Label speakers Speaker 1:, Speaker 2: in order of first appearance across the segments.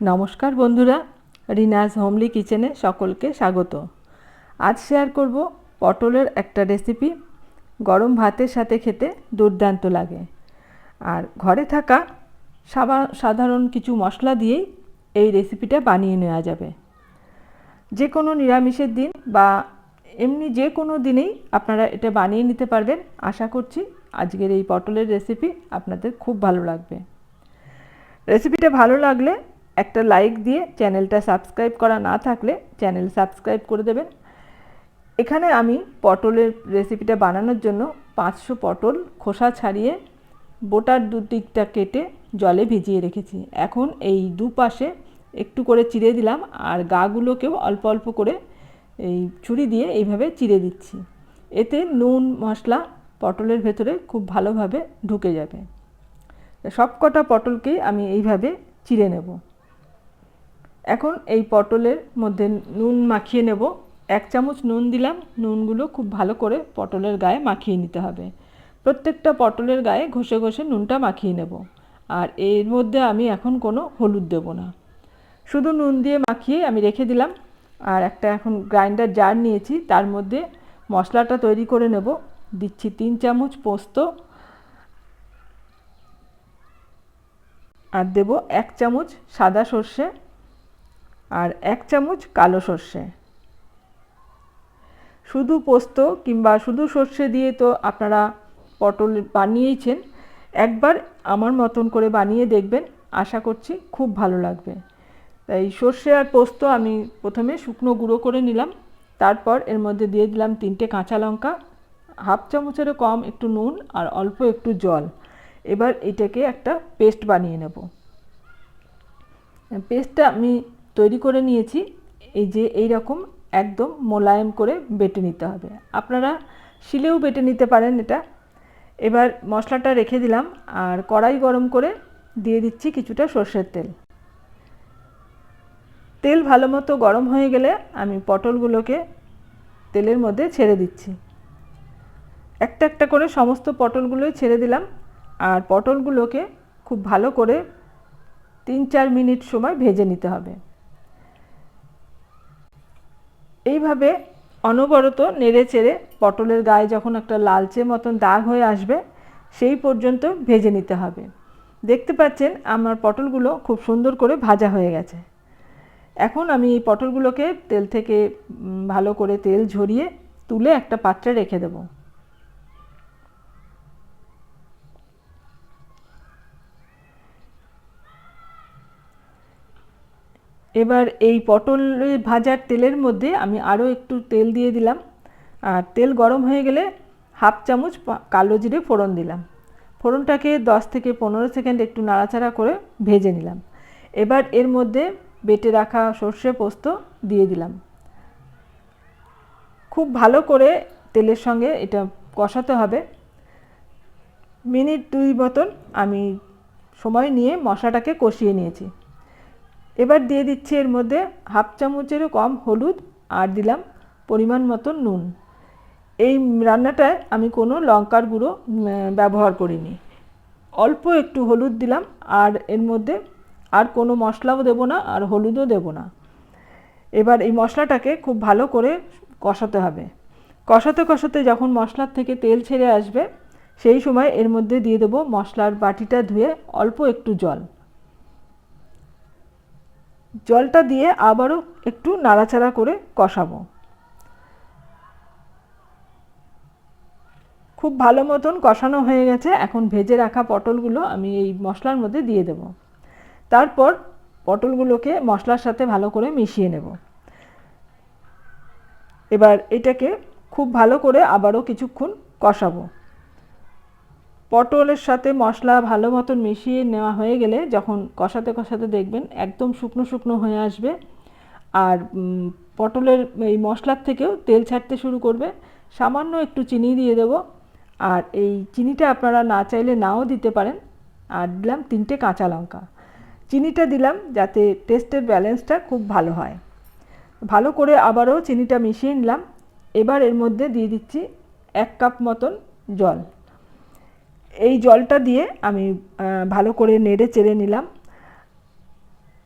Speaker 1: নমস্কার বন্ধুরা, রিনাজ হোমলি কিচেনে সকলকে স্বাগত। আজ শেয়ার করব পটলের একটা রেসিপি গরম ভাতের সাথে খেতে দুর্দান্ত লাগে। আর ঘরে থাকা সাধারণ কিছু মশলা দিয়েই এই রেসিপিটা বানিয়ে নেওয়া যাবে। যে কোনো নিরামিষের দিন বা এমনি যে কোনো দিনেই আপনারা এটা বানিয়ে নিতে পারবেন। আশা করছি আজকের এই পটলের রেসিপি আপনাদের খুব ভালো লাগবে। রেসিপিটা ভালো লাগলে একটা লাইক দিয়ে চ্যানেলটা সাবস্ক্রাইব করা না থাকলে চ্যানেল সাবস্ক্রাইব করে দেবেন। এখানে আমি পটলের রেসিপিটা বানানোর জন্য পাঁচশো পটল খোসা ছাড়িয়ে বোটার দু দিকটা কেটে জলে ভিজিয়ে রেখেছি। এখন এই দুপাশে একটু করে চিড়ে দিলাম আর গাগুলোকেও অল্প অল্প করে এই ছুরি দিয়ে এইভাবে চিড়ে দিচ্ছি। এতে নুন, মশলা পটলের ভেতরে খুব ভালোভাবে ঢুকে যাবে। সব কটা পটলকেই আমি এইভাবে চিড়ে নেব। এখন এই পটলের মধ্যে নুন মাখিয়ে নেব। এক চামচ নুন দিলাম, নুনগুলো খুব ভালো করে পটলের গায়ে মাখিয়ে নিতে হবে। প্রত্যেকটা পটলের গায়ে ঘষে ঘষে নুনটা মাখিয়ে নেব। আর এর মধ্যে আমি এখন কোনো হলুদ দেব না। শুধু নুন দিয়ে মাখিয়ে আমি রেখে দিলাম। আর একটা এখন গ্রাইন্ডার জার নিয়েছি, তার মধ্যে মশলাটা তৈরি করে নেব। দিচ্ছি তিন চামচ পোস্ত। আর দেব এক চামচ সাদা সর্ষে। আর এক চামচ কালো সর্ষে। শুধু পোস্ত কিংবা শুধু সর্ষে দিয়ে তো আপনারা পটল বানিয়েছেন, একবার আমার মতন করে বানিয়ে দেখবেন, আশা করছি খুব ভালো লাগবে। তাই সর্ষে আর পোস্ত আমি প্রথমে শুকনো গুঁড়ো করে নিলাম, তারপর এর মধ্যে দিয়ে দিলাম তিনটে কাঁচা লঙ্কা, হাফ চামচেরও কম একটু নুন আর অল্প একটু জল। এবার এটাকে একটা পেস্ট বানিয়ে নেব। পেস্টটা আমি তৈরি করে নিয়েছি। এই যে এই রকম একদম মোলায়েম করে বেটে নিতে হবে। আপনারা শিলেও বেটে নিতে পারেন এটা। এবার মশলাটা রেখে দিলাম আর কড়াই গরম করে দিয়ে দিচ্ছি কিছুটা সর্ষের তেল। তেল ভালো মতো গরম হয়ে গেলে আমি পটলগুলোকে তেলের মধ্যে ছেড়ে দিচ্ছি। একটা একটা করে সমস্ত পটলগুলোই ছেড়ে দিলাম আর পটলগুলোকে খুব ভালো করে তিন চার মিনিট সময় ভেজে নিতে হবে। এইভাবে অনবরত নেড়ে চেড়ে পটলের গায়ে যখন একটা লালচে মতন দাগ হয়ে আসবে, সেই পর্যন্ত ভেজে নিতে হবে। দেখতে পাচ্ছেন আমার পটলগুলো খুব সুন্দর করে ভাজা হয়ে গেছে। এখন আমি এই পটলগুলোকে তেল থেকে ভালো করে তেল ঝরিয়ে তুলে একটা পাত্রে রেখে দেবো। এবার এই পটল ভাজার তেলের মধ্যে আমি আরও একটু তেল দিয়ে দিলাম। আর তেল গরম হয়ে গেলে হাফ চামচ কালো জিরে ফোড়ন দিলাম। ফোড়নটাকে দশ থেকে পনেরো সেকেন্ড একটু নাড়াচাড়া করে ভেজে নিলাম। এবার এর মধ্যে বেটে রাখা সর্ষে পোস্ত দিয়ে দিলাম। খুব ভালো করে তেলের সঙ্গে এটা কষাতে হবে। মিনিট দুই মতন আমি সময় নিয়ে মশলাটাকে কষিয়ে নিয়েছি। এবার দিয়ে দিচ্ছি এর মধ্যে হাফ চামচেরও কম হলুদ আর দিলাম পরিমাণ মতো নুন। এই রান্নাটায় আমি কোনো লঙ্কার গুঁড়ো ব্যবহার করিনি। অল্প একটু হলুদ দিলাম আর এর মধ্যে আর কোনো মশলাও দেব না আর হলুদও দেব না। এবার এই মশলাটাকে খুব ভালো করে কষাতে হবে। কষাতে কষাতে যখন মশলার থেকে তেল ছেড়ে আসবে, সেই সময় এর মধ্যে দিয়ে দেবো মশলার বাটিটা ধুয়ে অল্প একটু জল। জলটা দিয়ে আবারও একটু নাড়াচাড়া করে কষাবো। খুব ভালো মতন কষানো হয়ে গেছে। এখন ভেজে রাখা পটলগুলো আমি এই মশলার মধ্যে দিয়ে দেব। তারপর পটলগুলোকে মশলার সাথে ভালো করে মিশিয়ে নেব। এবার এটাকে খুব ভালো করে আবারও কিছুক্ষণ কষাবো। পটলের সাথে মশলা ভালো মতন মিশিয়ে নেওয়া হয়ে গেলে যখন কষাতে কষাতে দেখবেন একদম শুকনো শুকনো হয়ে আসবে। আর পটলের এই মশলার থেকেও তেল ছাড়তে শুরু করবে। সামান্য একটু চিনি দিয়ে দেব। আর এই চিনিটা আপনারা না চাইলে নাও দিতে পারেন। আর দিলাম তিনটে কাঁচা লঙ্কা। চিনিটা দিলাম যাতে টেস্টের ব্যালেন্সটা খুব ভালো হয়। ভালো করে আবারও চিনিটা মিশিয়ে নিলাম। এবার এর মধ্যে দিয়ে দিচ্ছি এক কাপ মতন জল। এই জলটা দিয়ে আমি ভালো করে নেড়ে চেড়ে নিলাম।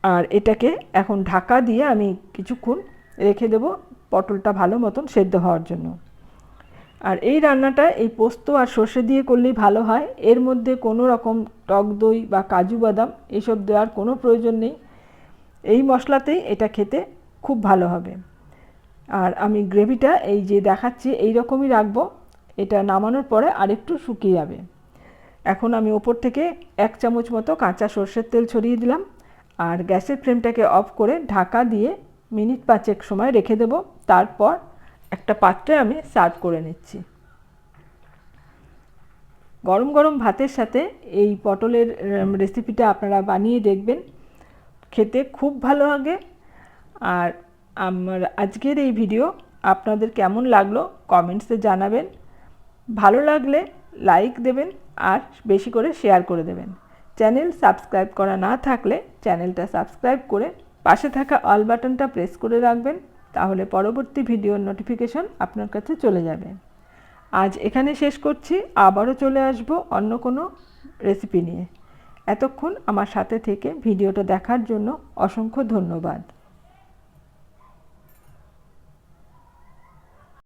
Speaker 1: আর এটাকে এখন ঢাকা দিয়ে আমি কিছুক্ষণ রেখে দেব পটলটা ভালো মতন সেদ্ধ হওয়ার জন্য। আর এই রান্নাটা এই পোস্ত আর সর্ষে দিয়ে করলেই ভালো হয়। এর মধ্যে কোনো রকম টক দই বা কাজু বাদাম এসব দেওয়ার কোনো প্রয়োজন নেই। এই মশলাতেই এটা খেতে খুব ভালো হবে। আর আমি গ্রেভিটা এই যে দেখাচ্ছি এই রকমই রাখব। এটা নামানোর পরে আরেকটু শুকিয়ে যাবে। এখন আমি ওপর থেকে এক চামচ মতো কাঁচা সর্ষের তেল ছড়িয়ে দিলাম আর গ্যাসের ফ্লেমটাকে অফ করে ঢাকা দিয়ে মিনিট পাঁচেক সময় রেখে দেব। তারপর একটা পাত্রে আমি সার্ভ করে নিচ্ছি। গরম গরম ভাতের সাথে এই পটলের রেসিপিটা আপনারা বানিয়ে দেখবেন। খেতে খুব ভালো লাগে। আর আমার আজকের এই ভিডিও আপনাদের কেমন লাগল কমেন্টসে জানাবেন। ভালো লাগলে লাইক দেবেন আর বেশি করে শেয়ার করে দেবেন। চ্যানেল সাবস্ক্রাইব করা না থাকলে চ্যানেলটা সাবস্ক্রাইব করে পাশে থাকা অল বাটনটা প্রেস করে রাখবেন, তাহলে পরবর্তী ভিডিওর নোটিফিকেশন আপনার কাছে চলে যাবে। আজ এখানে শেষ করছি, আবারও চলে আসব অন্য কোনো রেসিপি নিয়ে। এতক্ষণ আমার সাথে থেকে ভিডিওটা দেখার জন্য অসংখ্য ধন্যবাদ।